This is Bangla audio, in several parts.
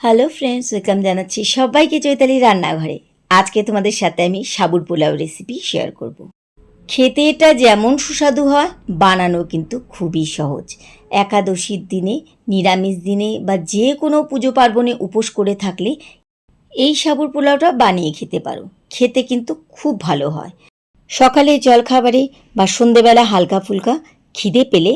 হ্যালো ফ্রেন্ডস ওয়েলকাম জানাচ্ছি সবাইকে চৈতালি রান্নাঘরে। আজকে তোমাদের সাথে আমি সাবুর পোলাও রেসিপি শেয়ার করব। খেতে এটা যেমন সুস্বাদু হয় বানানো কিন্তু খুবই সহজ। একাদশীর দিনে, নিরামিষ দিনে বা যে কোনো পুজো পার্বণে উপোস করে থাকলে এই সাবুর পোলাওটা বানিয়ে খেতে পারো। খেতে কিন্তু খুব ভালো হয়। সকালে জলখাবারে বা সন্ধেবেলা হালকা ফুলকা খিদে পেলে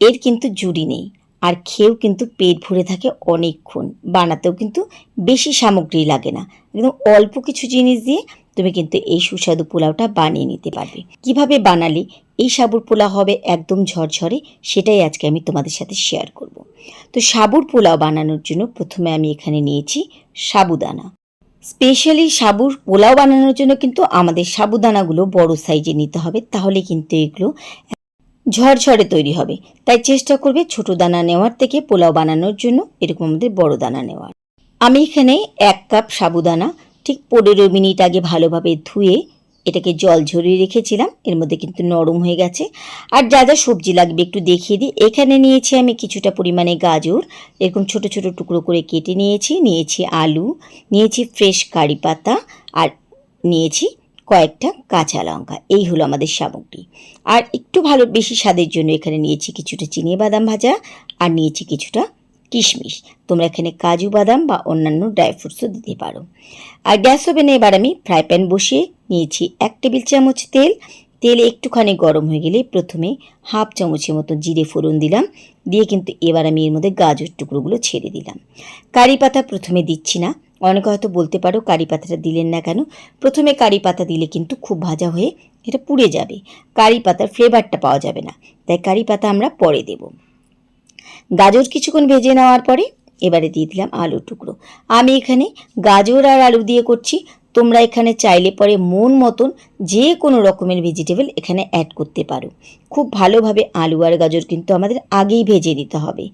এর কিন্তু জুড়ি নেই। আর খেয়েও কিন্তু পেট ভরে থাকে অনেকক্ষণ। বানাতেও কিন্তু বেশি সামগ্রী লাগে না। একদম অল্প কিছু জিনিস দিয়ে তুমি কিন্তু এই সুস্বাদু পোলাওটা বানিয়ে নিতে পারবে। কীভাবে বানালে এই সাবুর পোলাও হবে একদম ঝরঝরে সেটাই আজকে আমি তোমাদের সাথে শেয়ার করব। তো সাবুর পোলাও বানানোর জন্য প্রথমে আমি এখানে নিয়েছি সাবুদানা। স্পেশালি সাবুর পোলাও বানানোর জন্য কিন্তু আমাদের সাবুদানাগুলো বড় সাইজে নিতে হবে। তাহলে কিন্তু এগুলো ঝরঝরে তৈরি হবে। তাই চেষ্টা করবে ছোট দানা নেওয়ার থেকে পোলাও বানানোর জন্য, এরকম আমাদের বড় দানা নেওয়ার। আমি এখানে এক কাপ সাবুদানা, ঠিক পনেরো মিনিট আগে ভালোভাবে ধুয়ে এটাকে জল ঝরিয়ে রেখেছিলাম, এর মধ্যে কিন্তু নরম হয়ে গেছে। আর যা যা সবজি লাগবে একটু দেখিয়ে দিই। এখানে নিয়েছি আমি কিছুটা পরিমাণে গাজর, এরকম ছোট ছোট টুকরো করে কেটে নিয়েছি। নিয়েছি আলু, নিয়েছি ফ্রেশ কারি পাতা, আর নিয়েছি কয়েকটা কাঁচা লঙ্কা, এই হলো আমাদের সামগ্রী। আর একটু ভালো, বেশি স্বাদের জন্য এখানে নিয়েছি কিছুটা চিনি বাদাম ভাজা আর নিয়েছি কিছুটা কিশমিশ। তোমরা এখানে কাজু বাদাম বা অন্যান্য ড্রাই ফ্রুটসও দিতে পারো। আর গ্যাস ওভেনে এবার আমি ফ্রাই প্যান বসিয়ে নিয়েছি এক টেবিল চামচ তেল। তেল একটুখানি গরম হয়ে গেলে প্রথমে হাফ চামচের মতো জিরে ফোড়ন দিলাম। দিয়ে কিন্তু এবার আমি এর মধ্যে গাজর টুকরোগুলো ছেড়ে দিলাম। কারি পাতা প্রথমে দিচ্ছি না অনেকে হয়তো বলতে পারো কারি পাতাটা দিলেন না কেন? প্রথমে কারি পাতা দিলে কিন্তু খুব ভাজা হয়ে এটা পুড়ে যাবে। কারি পাতার ফ্লেভারটা পাওয়া যাবে না। তাই কারি পাতা আমরা পরে দেব। গাজর কিছুক্ষণ ভেজে নেওয়ার পরে এবারে দিয়ে দিলাম আলু টুকরো। আমি এখানে গাজর আর আলু দিয়ে করছি। তোমরা এখানে চাইলে পরে মন মতন যে কোনো রকমের ভেজিটেবল এখানে অ্যাড করতে পারো। খুব ভালোভাবে আলু আর গাজর কিন্তু আমাদের আগেই ভেজে দিতে হবে।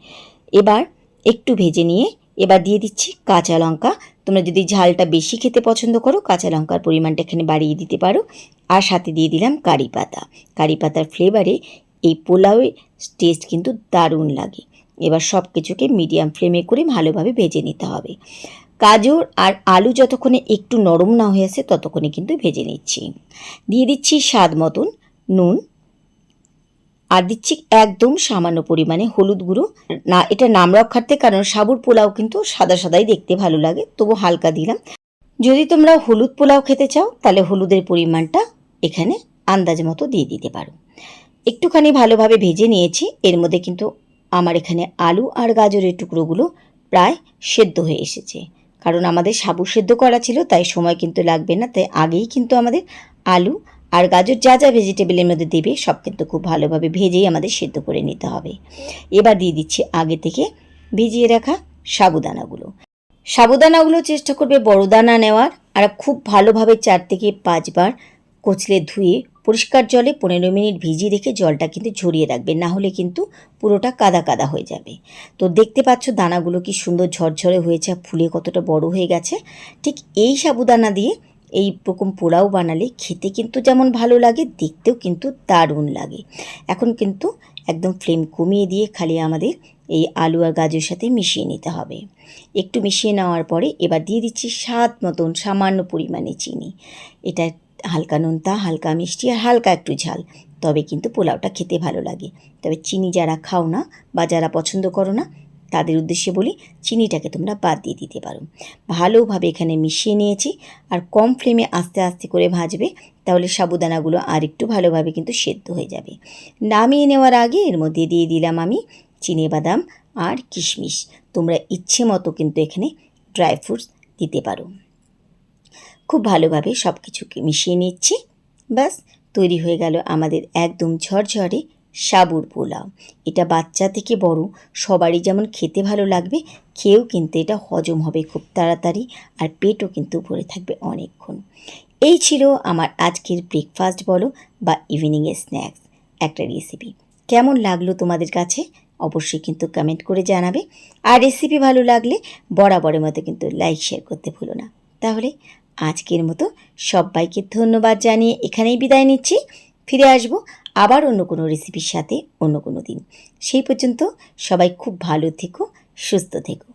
এবার একটু ভেজে নিয়ে এবার দিয়ে দিচ্ছি কাঁচা লঙ্কা। তোমরা যদি ঝালটা বেশি খেতে পছন্দ করো, কাঁচা লঙ্কার পরিমাণটা এখানে বাড়িয়ে দিতে পারো। আর সাথে দিয়ে দিলাম কারি পাতা। কারি পাতার ফ্লেভারে এই পোলাওয়ের টেস্ট কিন্তু দারুণ লাগে। এবার সব কিছুকে মিডিয়াম ফ্লেমে করে ভালোভাবে ভেজে নিতে হবে। গাজর আর আলু যতক্ষণে একটু নরম না হয়ে আসে, ততক্ষণে কিন্তু ভেজে নিচ্ছি। দিয়ে দিচ্ছি স্বাদ মতন নুন। আর দিচ্ছি একদম সামান্য পরিমাণে হলুদ গুঁড়ো। না, এটা নাম রক্ষার্থে, কারণ সাবুর পোলাও কিন্তু সাদা সাদাই দেখতে ভালো লাগে, তবু হালকা দিলাম। যদি তোমরা হলুদ পোলাও খেতে চাও, তাহলে হলুদের পরিমাণটা এখানে আন্দাজ মতো দিয়ে দিতে পারো। একটুখানি ভালোভাবে ভেজে নিয়েছি, এর মধ্যে কিন্তু আমার এখানে আলু আর গাজরের টুকরোগুলো প্রায় সেদ্ধ হয়ে এসেছে। কারণ আমাদের সাবু সেদ্ধ করা ছিল, তাই সময় কিন্তু লাগবে না, তাই আগেই কিন্তু আমাদের আলু আর গাজর যা যা ভেজিটেবলের মধ্যে দেবে, সব কিন্তু খুব ভালোভাবে ভেজেই আমাদের সেদ্ধ করে নিতে হবে। এবার দিয়ে দিচ্ছি আগে থেকে ভিজিয়ে রাখা সাবুদানাগুলো। সাবুদানাগুলো চেষ্টা করবে বড় দানা নেওয়ার আর খুব ভালোভাবে চার থেকে পাঁচবার কচলে ধুয়ে পরিষ্কার জলে পনেরো মিনিট ভিজিয়ে রেখে জলটা কিন্তু ঝরিয়ে রাখবে, না হলে কিন্তু পুরোটা কাদা কাদা হয়ে যাবে। তো দেখতে পাচ্ছ দানাগুলো কি সুন্দর ঝরঝরে হয়েছে ফুলে কতটা বড় হয়ে গেছে। ঠিক এই সাবুদানা দিয়ে এই রকম পোলাও বানালে খেতে কিন্তু যেমন ভালো লাগে, দেখতেও কিন্তু দারুণ লাগে। এখন কিন্তু একদম ফ্লেম কমিয়ে দিয়ে খালি আমাদের এই আলু আর গাজরের সাথে মিশিয়ে নিতে হবে। একটু মিশিয়ে নেওয়ার পরে এবার দিয়ে দিচ্ছি স্বাদ মতন সামান্য পরিমাণে চিনি। এটা হালকা নোনতা, হালকা মিষ্টি আর হালকা একটু ঝাল, তবে কিন্তু পোলাওটা খেতে ভালো লাগে। তবে চিনি যারা খাও না বা যারা পছন্দ করো না তাদের উদ্দেশ্যে বলি, চিনিটাকে তোমরা বাদ দিয়ে দিতে পারো। ভালোভাবে এখানে মিশিয়ে নিয়েছি আর কম ফ্লেমে আস্তে আস্তে করে ভাজবে, তাহলে সাবুদানাগুলো আর একটু ভালোভাবে কিন্তু সেদ্ধ হয়ে যাবে। নামিয়ে নেওয়ার আগে এর মধ্যে দিয়ে দিলাম আমি চিনে, বাদাম আর কিশমিশ। তোমরা ইচ্ছে মতো কিন্তু এখানে ড্রাই ফ্রুটস দিতে পারো। খুব ভালোভাবে সব কিছুকে মিশিয়ে নিচ্ছি। ব্যাস, তৈরি হয়ে গেল আমাদের একদম ঝরঝরে সাবুর পোলাও। এটা বাচ্চা থেকে বড়, সবারই যেমন খেতে ভালো লাগবে, খেয়েও কিন্তু এটা হজম হবে খুব তাড়াতাড়ি আর পেটও কিন্তু ভরে থাকবে অনেকক্ষণ। এই ছিল আমার আজকের ব্রেকফাস্ট বলো বা ইভিনিংয়ের স্ন্যাক্স একটা রেসিপি কেমন লাগল তোমাদের কাছে? অবশ্যই কিন্তু কমেন্ট করে জানাবে। আর রেসিপি ভালো লাগলে বরাবরের মতো কিন্তু লাইক শেয়ার করতে ভুলো না। তাহলে আজকের মতো সবাইকে ধন্যবাদ জানিয়ে এখানেই বিদায় নিচ্ছি। ফিরে আসব আবার অন্য কোনো রেসিপির সাথে অন্য কোনো দিন। সেই পর্যন্ত সবাই খুব ভালো থেকো, সুস্থ থেকো।